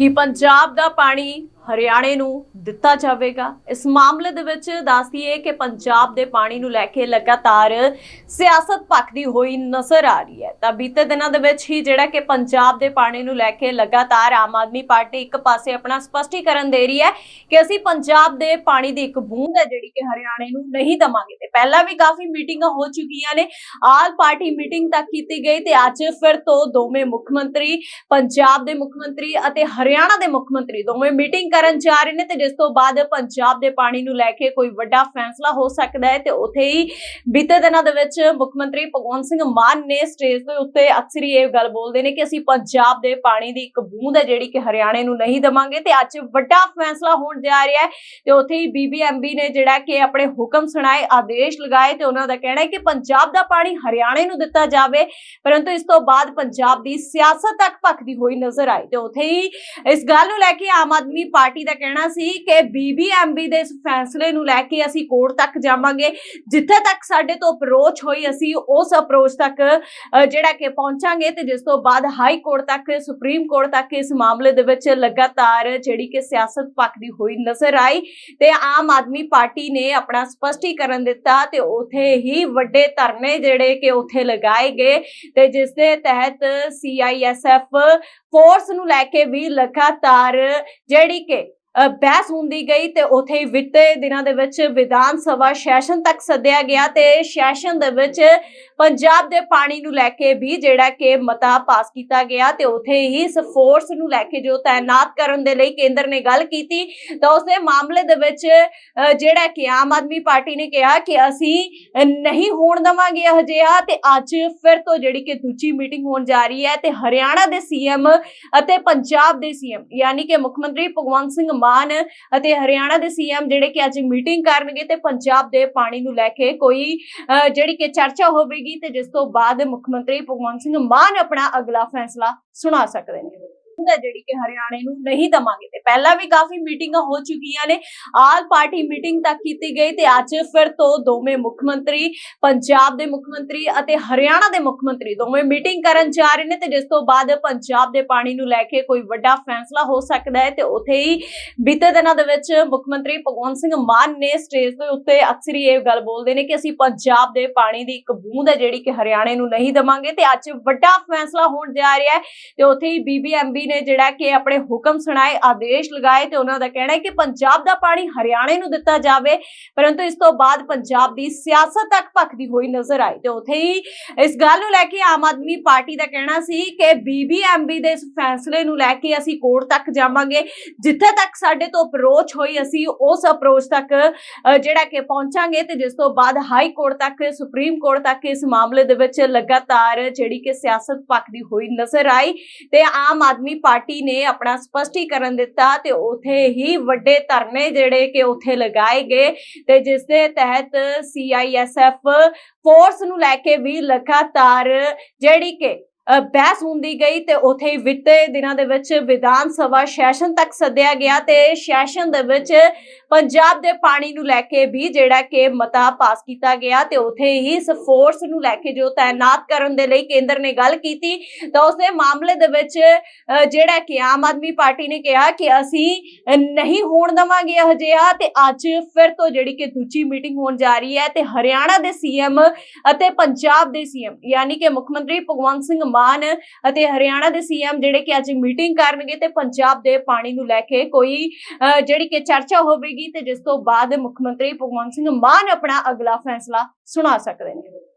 ਕਿ ਪੰਜਾਬ ਦਾ ਪਾਣੀ ਹਰਿਆਣੇ ਨੂੰ ਦਿੱਤਾ ਜਾਵੇਗਾ। ਇਸ ਮਾਮਲੇ ਦੇ ਵਿੱਚ ਦੱਸਦੀਏ ਕਿ ਪੰਜਾਬ ਦੇ ਪਾਣੀ ਨੂੰ ਲੈ ਕੇ ਲਗਾਤਾਰ ਸਿਆਸਤ ਭਖਦੀ ਹੋਈ ਨਜ਼ਰ ਆ ਰਹੀ ਹੈ। ਤਾਂ ਬੀਤੇ ਦਿਨਾਂ ਦੇ ਵਿੱਚ ਹੀ ਜਿਹੜਾ ਕਿ ਪੰਜਾਬ ਦੇ ਪਾਣੀ ਨੂੰ ਲੈ ਕੇ ਲਗਾਤਾਰ ਆਮ ਆਦਮੀ ਪਾਰਟੀ ਇੱਕ ਪਾਸੇ ਆਪਣਾ ਸਪਸ਼ਟੀਕਰਨ ਦੇ ਰਹੀ ਹੈ ਕਿ ਅਸੀਂ ਪੰਜਾਬ ਦੇ ਪਾਣੀ ਦੀ ਇੱਕ ਬੂੰਦ ਹੈ ਜਿਹੜੀ ਕਿ ਹਰਿਆਣੇ ਨੂੰ ਨਹੀਂ ਦਵਾਂਗੇ। ਤੇ ਪਹਿਲਾਂ ਵੀ ਕਾਫੀ ਮੀਟਿੰਗਾਂ ਹੋ ਚੁੱਕੀਆਂ ਨੇ। ਆਲ ਪਾਰਟੀ ਮੀਟਿੰਗ ਤੱਕ ਕੀਤੀ ਗਈ ਤੇ ਅੱਜ ਫਿਰ ਤੋਂ ਦੋਵੇਂ ਮੁੱਖ ਮੰਤਰੀ, ਪੰਜਾਬ ਦੇ ਮੁੱਖ ਮੰਤਰੀ ਅਤੇ ਹਰਿਆਣਾ ਦੇ ਮੁੱਖ ਮੰਤਰੀ ਦੋਵੇਂ ਮੀਟਿੰਗ ਕਰਨ ਜਾ ਰਹੇ ਨੇ ਤੇ ਜਿਸ ਤੋਂ ਬਾਅਦ ਪੰਜਾਬ ਦੇ ਪਾਣੀ ਨੂੰ ਲੈ ਕੇ ਕੋਈ ਵੱਡਾ ਫੈਸਲਾ ਹੋ ਸਕਦਾ ਹੈ ਤੇ ਉੱਥੇ ਹੀ ਬੀਤੇ ਦਿਨਾਂ ਦੇ ਵਿੱਚ ਮੁੱਖ ਮੰਤਰੀ ਭਗਵੰਤ ਸਿੰਘ ਮਾਨ ਨੇ ਸਟੇਜ ਦੇ ਉੱਤੇ ਅਕਸਰ ਇਹ ਗੱਲ ਬੋਲਦੇ ਨੇ ਕਿ ਅਸੀਂ ਪੰਜਾਬ ਦੇ ਪਾਣੀ ਦੀ ਇੱਕ ਬੂੰਦ ਹੈ ਜਿਹੜੀ ਕਿ ਹਰਿਆਣੇ ਨੂੰ ਨਹੀਂ ਦਵਾਂਗੇ ਤੇ ਅੱਜ ਵੱਡਾ ਫੈਸਲਾ ਹੋਣ ਜਾ ਰਿਹਾ ਹੈ ਤੇ ਉੱਥੇ ਹੀ ਬੀਬੀਐਮਬੀ ਨੇ ਜਿਹੜਾ ਕਿ ਆਪਣੇ ਹੁਕਮ ਸੁਣਾਏ, ਆਦੇਸ਼ ਲਗਾਏ ਤੇ ਉਹਨਾਂ ਦਾ ਕਹਿਣਾ ਹੈ ਕਿ ਪੰਜਾਬ ਦਾ ਪਾਣੀ ਹਰਿਆਣੇ ਨੂੰ ਦਿੱਤਾ ਜਾਵੇ, ਪਰੰਤੂ ਇਸ ਤੋਂ ਬਾਅਦ ਪੰਜਾਬ ਦੀ ਸਿਆਸਤ ਤੱਕ ਭਖਦੀ ਹੋਈ ਨਜ਼ਰ ਆਈ ਤੇ ਉੱਥੇ ਹੀ ਇਸ ਗੱਲ ਨੂੰ ਲੈ ਕੇ ਆਮ ਆਦਮੀ ਪਾਰਟੀ ਦਾ ਕਹਿਣਾ ਸੀ ਕਿ ਬੀਬੀਐਮਬੀ ਦੇ ਇਸ ਫੈਸਲੇ ਨੂੰ ਲੈ ਕੇ ਅਸੀਂ ਕੋਰਟ ਤੱਕ ਜਾਵਾਂਗੇ। ਜਿੱਥੇ ਤੱਕ ਸਾਡੇ ਤੋਂ ਅਪਰੋਚ ਹੋਈ ਅਸੀਂ, ਉਸ ਅਪਰੋਚ ਤੱਕ ਜਿਹੜਾ ਕਿ ਪਹੁੰਚਾਂਗੇ ਤੇ ਜਿਸ ਤੋਂ ਬਾਅਦ ਹਾਈ ਕੋਰਟ ਤੱਕ, ਸੁਪਰੀਮ ਕੋਰਟ ਤੱਕ ਇਸ ਮਾਮਲੇ ਦੇ ਵਿੱਚ ਲਗਾਤਾਰ ਜਿਹੜੀ ਕਿ ਸਿਆਸਤ ਭਖਦੀ ਹੋਈ ਨਜ਼ਰ ਆਈ ਤੇ ਆਮ ਆਦਮੀ ਪਾਰਟੀ ਨੇ ਆਪਣਾ ਸਪਸ਼ਟੀਕਰਨ ਦਿੱਤਾ ਤੇ ਉਥੇ ਹੀ ਵੱਡੇ ਧਰਨੇ ਜਿਹੜੇ ਕਿ ਉਥੇ ਲਗਾਏ ਗਏ ਤੇ ਜਿਸ ਦੇ ਤਹਿਤ ਸੀਆਈਐਸਐਫ ਫੋਰਸ ਨੂੰ ਲੈ ਕੇ ਵੀ ਲਗਾਤਾਰ ਜਿਹੜੀ ਬਹਿਸ ਹੁੰਦੀ ਗਈ ਤੇ ਉਥੇ ਹੀ ਵਿਤੇ ਦਿਨਾਂ ਦੇ ਵਿੱਚ ਵਿਧਾਨ ਸਭਾ ਸੈਸ਼ਨ ਤੱਕ ਸੱਦਿਆ ਗਿਆ ਤੇ ਸੈਸ਼ਨ ਦੇ ਵਿੱਚ ਪੰਜਾਬ ਦੇ ਪਾਣੀ ਨੂੰ ਲੈ ਕੇ ਵੀ ਜਿਹੜਾ ਕਿ ਮਤਾ ਪਾਸ ਕੀਤਾ ਗਿਆ ਤੇ ਉਥੇ ਹੀ ਇਸ ਫੋਰਸ ਨੂੰ ਲੈ ਕੇ ਜੋ ਤਾਇਨਾਤ ਕਰਨ ਦੇ ਲਈ ਕੇਂਦਰ ਨੇ ਗੱਲ ਕੀਤੀ, ਤਾਂ ਉਸੇ ਮਾਮਲੇ ਦੇ ਵਿੱਚ ਜਿਹੜਾ ਕਿ ਆਮ ਆਦਮੀ ਪਾਰਟੀ ਨੇ ਕਿਹਾ ਕਿ ਅਸੀਂ ਨਹੀਂ ਹੋਣ ਦਵਾਂਗੇ ਇਹ ਤੇ ਅੱਜ ਫਿਰ ਤੋਂ ਜਿਹੜੀ ਕਿ ਦੂਜੀ ਮੀਟਿੰਗ ਹੋਣ ਜਾ ਰਹੀ ਹੈ ਤੇ ਹਰਿਆਣਾ ਦੇ ਸੀਐਮ ਅਤੇ ਪੰਜਾਬ ਦੇ ਸੀਐਮ, ਯਾਨੀ ਕਿ ਮੁੱਖ ਮੰਤਰੀ ਭਗਵੰਤ ਸਿੰਘ ਮਾਨ ਅਤੇ ਹਰਿਆਣਾ ਦੇ ਸੀਐਮ ਜਿਹੜੇ ਕਿ ਅੱਜ ਮੀਟਿੰਗ ਕਰਨਗੇ ਤੇ ਪੰਜਾਬ ਦੇ ਪਾਣੀ ਨੂੰ ਲੈ ਕੇ ਕੋਈ ਅ, ਜਿਹੜੀ ਕਿ ਚਰਚਾ ਹੋਵੇਗੀ ਤੇ ਜਿਸ ਤੋਂ ਬਾਅਦ ਮੁੱਖ ਮੰਤਰੀ ਭਗਵੰਤ ਸਿੰਘ ਮਾਨ ਆਪਣਾ ਅਗਲਾ ਫੈਸਲਾ ਸੁਣਾ ਸਕਦੇ ਨੇ। ਹੁੰਦਾ ਜਿਹੜੀ ਕਿ ਹਰਿਆਣੇ ਨੂੰ ਨਹੀਂ ਦਵਾਂਗੇ ਤੇ ਪਹਿਲਾਂ ਵੀ ਕਾਫੀ ਮੀਟਿੰਗਾਂ ਹੋ ਚੁੱਕੀਆਂ ਨੇ। ਆਲ ਪਾਰਟੀ ਮੀਟਿੰਗ ਤੱਕ ਕੀਤੀ ਗਈ ਤੇ ਅੱਜ ਫਿਰ ਤੋਂ ਦੋਵੇਂ ਮੁੱਖ ਮੰਤਰੀ, ਪੰਜਾਬ ਦੇ ਮੁੱਖ ਮੰਤਰੀ ਅਤੇ ਹਰਿਆਣਾ ਦੇ ਮੁੱਖ ਮੰਤਰੀ ਦੋਵੇਂ ਮੀਟਿੰਗ ਕਰਨ ਜਾ ਰਹੇ ਨੇ ਤੇ ਜਿਸ ਤੋਂ ਬਾਅਦ ਪੰਜਾਬ ਦੇ ਪਾਣੀ ਨੂੰ ਲੈ ਕੇ ਕੋਈ ਵੱਡਾ ਫੈਸਲਾ ਹੋ ਸਕਦਾ ਹੈ ਤੇ ਉਥੇ ਹੀ ਬੀਤੇ ਦਿਨਾਂ ਦੇ ਵਿੱਚ ਮੁੱਖ ਮੰਤਰੀ ਭਗਵੰਤ ਸਿੰਘ ਮਾਨ ਨੇ ਸਟੇਜ ਦੇ ਉੱਤੇ ਅਕਸਰ ਹੀ ਇਹ ਗੱਲ ਬੋਲਦੇ ਨੇ ਕਿ ਅਸੀਂ ਪੰਜਾਬ ਦੇ ਪਾਣੀ ਦੀ ਇੱਕ ਬੂੰਦ ਹੈ ਜਿਹੜੀ ਕਿ ਹਰਿਆਣੇ ਨੂੰ ਨਹੀਂ ਦਵਾਂਗੇ ਤੇ ਅੱਜ ਵੱਡਾ ਫੈਸਲਾ ਹੋਣ ਜਾ ਰਿਹਾ ਹੈ ਤੇ ਉਥੇ ਹੀ ਬੀਬੀਐਮਬੀ ਨੇ ਜਿਹੜਾ ਕਿ ਆਪਣੇ ਹੁਕਮ ਸੁਣਾਏ, ਆਦੇਸ਼ ਲਗਾਏ ਤੇ ਉਹਨਾਂ ਦਾ ਕਹਿਣਾ ਹੈ ਕਿ ਪੰਜਾਬ ਦਾ ਪਾਣੀ ਹਰਿਆਣੇ ਨੂੰ ਦਿੱਤਾ ਜਾਵੇ। ਪਰੰਤੂ ਇਸ ਤੋਂ ਬਾਅਦ ਪੰਜਾਬ ਦੀ ਸਿਆਸਤ ਤੱਕ ਭਖਦੀ ਹੋਈ ਨਜ਼ਰ ਆਈ ਤੇ ਉਥੇ ਹੀ ਇਸ ਗੱਲ ਨੂੰ ਲੈ ਕੇ ਆਮ ਆਦਮੀ ਪਾਰਟੀ ਦਾ ਕਹਿਣਾ ਸੀ ਕਿ ਬੀਬੀਐਮਬੀ ਦੇ ਇਸ ਫੈਸਲੇ ਨੂੰ ਲੈ ਕੇ ਅਸੀਂ ਕੋਰਟ ਤੱਕ ਜਾਵਾਂਗੇ। ਜਿੱਥੇ ਤੱਕ ਸਾਡੇ ਤੋਂ ਅਪਰੋਚ ਹੋਈ ਅਸੀਂ, ਉਸ ਅਪਰੋਚ ਤੱਕ ਜਿਹੜਾ ਕਿ ਪਹੁੰਚਾਂਗੇ ਤੇ ਜਿਸ ਤੋਂ ਬਾਅਦ ਹਾਈ ਕੋਰਟ ਤੱਕ, ਸੁਪਰੀਮ ਕੋਰਟ ਤੱਕ ਇਸ ਮਾਮਲੇ ਦੇ ਵਿੱਚ ਲਗਾਤਾਰ ਜਿਹੜੀ ਕਿ ਸਿਆਸਤ ਭਖਦੀ ਹੋਈ ਨਜ਼ਰ ਆਈ ਤੇ ਆਮ ਆਦਮੀ ਪਾਰਟੀ ਨੇ ਆਪਣਾ ਸਪਸ਼ਟੀਕਰਨ ਦਿੱਤਾ ਤੇ ਉਥੇ ਹੀ ਵੱਡੇ ਧਰਨੇ ਜਿਹੜੇ ਕਿ ਉਥੇ ਲਗਾਏ ਗਏ ਤੇ ਜਿਸ ਦੇ ਤਹਿਤ ਸੀਆਈਐਸਐਫ ਫੋਰਸ ਨੂੰ ਲੈ ਕੇ ਵੀ ਲਗਾਤਾਰ ਜਿਹੜੀ ਕਿ ਬਹਿਸ ਹੁੰਦੀ ਗਈ ਤੇ ਉਥੇ ਹੀ ਵਿਤੇ ਦਿਨਾਂ ਦੇ ਵਿੱਚ ਵਿਧਾਨ ਸਭਾ ਸੈਸ਼ਨ ਤੱਕ ਸੱਦਿਆ ਗਿਆ ਤੇ ਸੈਸ਼ਨ ਦੇ ਵਿੱਚ ਪੰਜਾਬ ਦੇ ਪਾਣੀ ਨੂੰ ਲੈ ਕੇ ਵੀ ਜਿਹੜਾ ਕਿ ਮਤਾ ਪਾਸ ਕੀਤਾ ਗਿਆ ਤੇ ਉਥੇ ਹੀ ਇਸ ਫੋਰਸ ਨੂੰ ਲੈ ਕੇ ਜੋ ਤਾਇਨਾਤ ਕਰਨ ਦੇ ਲਈ ਕੇਂਦਰ ਨੇ ਗੱਲ ਕੀਤੀ ਤਾਂ ਉਸੇ ਮਾਮਲੇ ਦੇ ਵਿੱਚ ਅ, ਜਿਹੜਾ ਕਿ ਆਮ ਆਦਮੀ ਪਾਰਟੀ ਨੇ ਕਿਹਾ ਕਿ ਅਸੀਂ ਨਹੀਂ ਹੋਣ ਦਵਾਂਗੇ ਅਜਿਹਾ ਤੇ ਅੱਜ ਫਿਰ ਤੋਂ ਜਿਹੜੀ ਕਿ ਦੂਜੀ ਮੀਟਿੰਗ ਹੋਣ ਜਾ ਰਹੀ ਹੈ ਤੇ ਹਰਿਆਣਾ ਦੇ ਸੀਐਮ ਅਤੇ ਪੰਜਾਬ ਦੇ ਸੀਐਮ ਯਾਨੀ ਕਿ ਮੁੱਖ ਮੰਤਰੀ ਭਗਵੰਤ ਸਿੰਘ ਮਾਨ ਅਤੇ ਹਰਿਆਣਾ ਦੇ ਸੀਐਮ ਜਿਹੜੇ ਕਿ ਅੱਜ ਮੀਟਿੰਗ ਕਰਨਗੇ ਤੇ ਪੰਜਾਬ ਦੇ ਪਾਣੀ ਨੂੰ ਲੈ ਕੇ ਕੋਈ ਅ, ਜਿਹੜੀ ਕਿ ਚਰਚਾ ਹੋਵੇਗੀ ਤੇ ਜਿਸ ਤੋਂ ਬਾਅਦ ਮੁੱਖ ਮੰਤਰੀ ਭਗਵੰਤ ਸਿੰਘ ਮਾਨ ਆਪਣਾ ਅਗਲਾ ਫੈਸਲਾ ਸੁਣਾ ਸਕਦੇ ਨੇ।